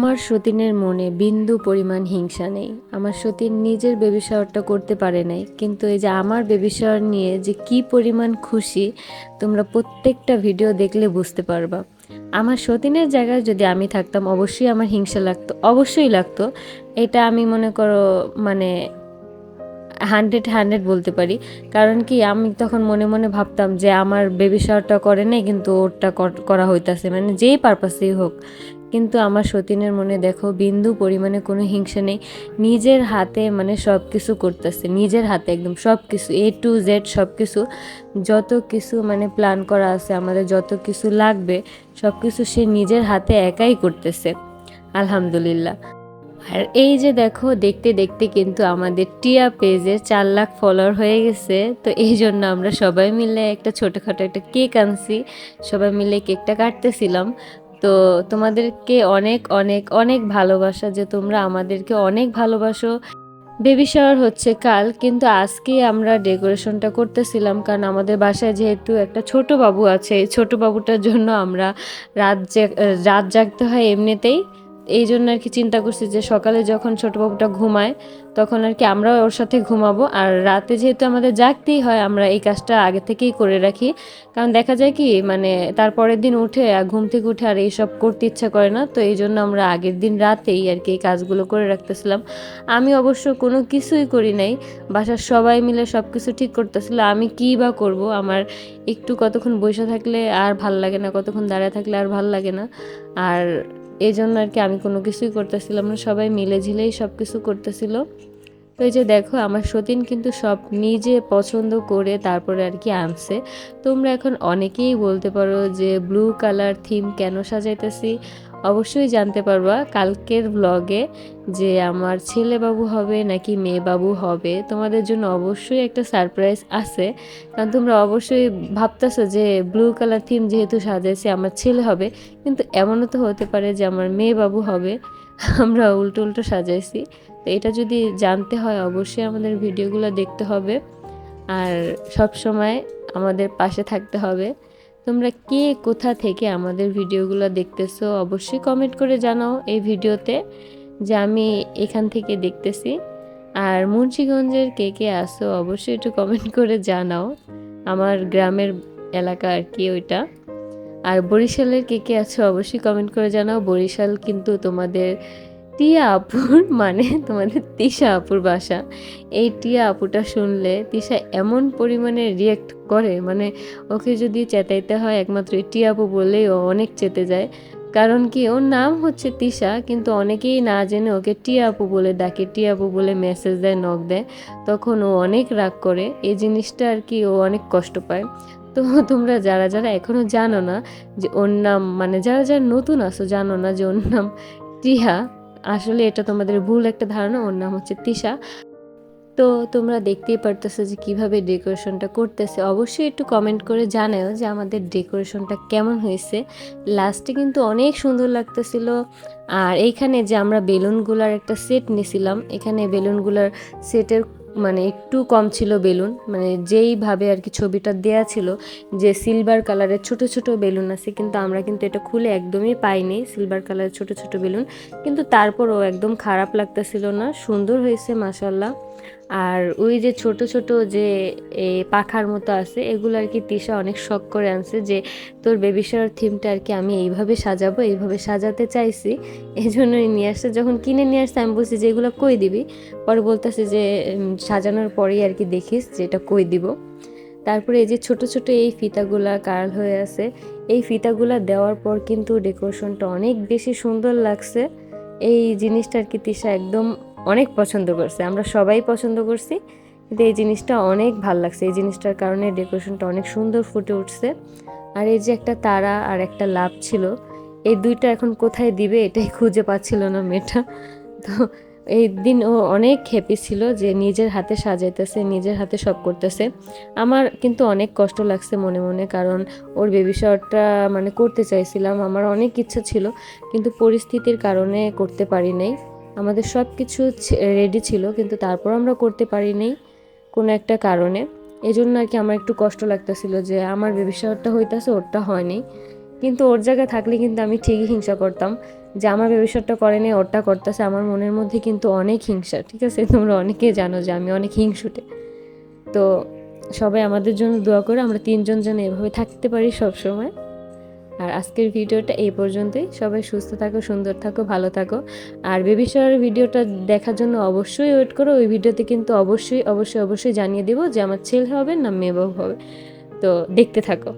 আমার সতীনের মনে বিন্দু পরিমাণ হিংসা নেই। আমার সতীন নিজের বেবি শাওয়ারটা করতে পারে নাই। কিন্তু এই যে আমার বেবি শাওয়ার নিয়ে যে কি পরিমাণ খুশি, তোমরা প্রত্যেকটা ভিডিও দেখলে বুঝতে পারবা। আমার সতীনের জায়গায় যদি আমি থাকতাম, অবশ্যই আমার হিংসা লাগতো, অবশ্যই লাগতো। এটা আমি মনে করো মানে হান্ড্রেড হান্ড্রেড বলতে পারি। কারণ কি, আমি তখন মনে মনে ভাবতাম যে আমার বেবি শাওয়ারটা করে নাই, কিন্তু ওরটা কর- হইতাছে। মানে যেই পারপাসেই হোক। কিন্তু আমার সতীনের মনে, দেখো, বিন্দু পরিমাণে কোনো হিংসা নেই। নিজের হাতে মানে সব কিছু করতেছে। নিজের হাতে একদম সব কিছু এ টু জেড সব কিছু যত কিছু মানে প্ল্যান করা আছে, আমাদের যত কিছু লাগবে সব কিছু সে নিজের হাতে একাই করতেছে। আলহামদুলিল্লাহ। আর এই যে দেখো, দেখতে দেখতে কিন্তু আমাদের টিয়া পেজে চার লাখ ফলোয়ার হয়ে গেছে। তো এই জন্য আমরা সবাই মিলে একটা ছোটোখাটো একটা কেক আনছি। সবাই মিলে কেকটা কাটতেছিলাম। তো তোমাদেরকে অনেক অনেক অনেক ভালোবাসা যে তোমরা আমাদেরকে অনেক ভালোবাসো। বেবি শাওয়ার হচ্ছে কাল, কিন্তু আজকে আমরা ডেকোরেশনটা করতেছিলাম কারণ আমাদের বাসায় যেহেতু একটা ছোট বাবু আছে ছোট বাবুটার জন্য আমরা রাত রাত জাগতে হয় এমনিতেই। এই জন্য আর কি চিন্তা করছি যে সকালে যখন ছোট বাবুটা ঘুমায়, তখন আর কি আমরাও ওর সাথে ঘুমাবো। আর রাতে যেহেতু আমাদের জাগতেই হয়, আমরা এই কাজটা আগে থেকেই করে রাখি। কারণ দেখা যায় কি মানে তারপরের দিন উঠে ঘুম থেকে উঠে আর এইসব করতে ইচ্ছা করে না, তো এই জন্য আমরা আগের দিন রাতেই আর কি এই কাজগুলো করে রাখতেছিলাম। আমি অবশ্য কোনো কিছুই করি নাই, বাসার সবাই মিলে সব কিছু ঠিক করতেছিল, আমি কী বা করব? আমার একটু কতক্ষণ বসে থাকলে আর ভালো লাগে না, কতক্ষণ দাঁড়ায় থাকলে আর ভালো লাগে না। আর এই জন্য আর কি আমি কোনো কিছুই করতেছিলাম না। সবাই মিলে ঝিলেই সব কিছু করতেছিল। তো এই যে দেখো, আমার সতীন কিন্তু সব নিজে পছন্দ করে তারপরে আর কি আনছে। তোমরা এখন অনেকেই বলতে পারো যে ব্লু কালার থিম কেন সাজাইতেছি? অবশ্যই জানতে পারবা। কালকের ব্লগে যে আমার ছেলে বাবু হবে নাকি মেয়ে বাবু হবে, তোমাদের জন্য অবশ্যই একটা সারপ্রাইজ আছে। কারণ তোমরা অবশ্যই ভাবতেছো যে ব্লু কালার থিম যেহেতু সাজাইছে আমার ছেলে হবে, কিন্তু এমনও তো হতে পারে যে আমার মেয়ে বাবু হবে। আমরা উল্টো উল্টো সাজাইছি। তো এটা যদি জানতে হয় অবশ্যই আমাদের ভিডিওগুলো দেখতে হবে। আর সব সময় আমাদের পাশে থাকতে হবে। তোমরা কে কোথা থেকে আমাদের ভিডিওগুলো দেখতেছো, অবশ্যই কমেন্ট করে জানাও এই ভিডিওতে যে আমি এখান থেকে দেখতেছি। আর মুন্সিগঞ্জের কে কে আসো অবশ্যই একটু কমেন্ট করে জানাও। আমার গ্রামের এলাকা আর কি ওইটা। আর বরিশালের কে কে আছো, অবশ্যই কমেন্ট করে জানাও। বরিশাল কিন্তু তোমাদের টিয়া আপুর মানে তোমাদের তিশা আপুর বাসা, এই টিয়া আপুটা শুনলে তিশা এমন পরিমাণে রিয়েক্ট করে মানে ওকে যদি চেতাইতে হয় একমাত্র টিয়া আপু বললেই ও অনেক চেতে যায়। কারণ কি, ওর নাম হচ্ছে তিশা, কিন্তু অনেকেই না জেনে ওকে টিয়া আপু বলে ডাকে টিয়া আপু বলে মেসেজ দেয় নক দেয়। তখন ও অনেক রাগ করে, এই জিনিসটা আর কি ও অনেক কষ্ট পায়। তো তোমরা যারা যারা এখনও জানো না যে ওর নাম মানে যারা যারা নতুন আসো জানো না যে ওর নাম টিহা আসলে এটা তোমাদের ভুল একটা ধারণা, ওর নাম হচ্ছে তিশা। তো তোমরা দেখতেই পারতেছো যে কীভাবে ডেকোরেশনটা করতেছে। অবশ্যই একটু কমেন্ট করে জানাও যে আমাদের ডেকোরেশনটা কেমন হয়েছে। লাস্টে কিন্তু অনেক সুন্দর লাগতেছিল। আর এইখানে যে আমরা বেলুনগুলার একটা সেট নিয়েছিলাম, এখানে বেলুনগুলার সেটের মানে একটু কম ছিল বেলুন মানে যেইভাবে আর কি ছবিটা দেয়া ছিল যে সিলভার কালারের ছোট ছোট বেলুন আছে, কিন্তু আমরা কিন্তু এটা খুলে একদমই পাইনি সিলভার কালারের ছোট ছোট বেলুন। কিন্তু তারপরও একদম খারাপ লাগতেছিল না, সুন্দর হয়েছে মাসাল্লাহ আর ওই যে ছোট ছোট যে পাখার মতো আছে, এগুলো আর কি তিশা অনেক শখ করে আনছে যে, তোর বেবি শাওয়ার থিমটা আর কি আমি এইভাবে সাজাবো, এইভাবে সাজাতে চাইছি। এই জন্যই নিয়ে আসছে। যখন কিনে নিয়ে আসছে, আমি বলছি যে, এগুলো কই দিবি? পরে বলতেছে যে সাজানোর পরেই আর কি দেখিস যে, এটা কই দিব? তারপরে এই যে ছোট ছোট এই ফিতাগুলা কার্ল হয়ে আছে, এই ফিতাগুলা দেওয়ার পর কিন্তু ডেকোরেশনটা অনেক বেশি সুন্দর লাগছে। এই জিনিসটা আর কি তিশা একদম অনেক পছন্দ করছে। আমরা সবাই পছন্দ করছি, কিন্তু এই জিনিসটা অনেক ভালো লাগছে। এই জিনিসটার কারণে ডেকোরেশনটা অনেক সুন্দর ফুটে উঠছে। আর এই যে একটা তারা আর একটা লাভ ছিল, এই দুইটা এখন কোথায় দিবে এটাই খুঁজে পাচ্ছিল না মেয়েটা। তো এই দিন ও অনেক হ্যাপি ছিল যে নিজের হাতে সাজাইতেছে, নিজের হাতে সব করতেছে। আমার কিন্তু অনেক কষ্ট লাগছে মনে মনে, কারণ ওর বেবি শাওয়ারটা মানে করতে চাইছিলাম। আমার অনেক ইচ্ছা ছিল, কিন্তু পরিস্থিতির কারণে করতে পারি নাই। আমাদের সব কিছু রেডি ছিল, কিন্তু তারপর আমরা করতে পারি নাই কোনো একটা কারণে। এই জন্য আর কি আমার একটু কষ্ট লাগতেছিল যে আমার বেবি শাওয়ারটা হইতাছে, ওরটা হয়নি। কিন্তু ওর জায়গায় থাকলে কিন্তু আমি ঠিকই হিংসা করতাম যে আমার ব্যবসাটা করে নেই ওরটা করতেছে। আমার মনের মধ্যে কিন্তু অনেক হিংসা, ঠিক আছে? তোমরা অনেকে জানো যে আমি অনেক হিংসুটে। তো সবাই আমাদের জন্য দোয়া করে আমরা তিনজন যেন এভাবে থাকতে পারি সব সময় আর আজকের ভিডিওটা এই পর্যন্তই। সবাই সুস্থ থাকো, সুন্দর থাকো, ভালো থাকো। আর বেবি শাওয়ারের ভিডিওটা দেখার জন্য অবশ্যই ওয়েট করো। ওই ভিডিওতে কিন্তু অবশ্যই অবশ্যই অবশ্যই জানিয়ে দেবো যে আমার ছেলে হবে না মেয়ে হবে। তো দেখতে থাকো।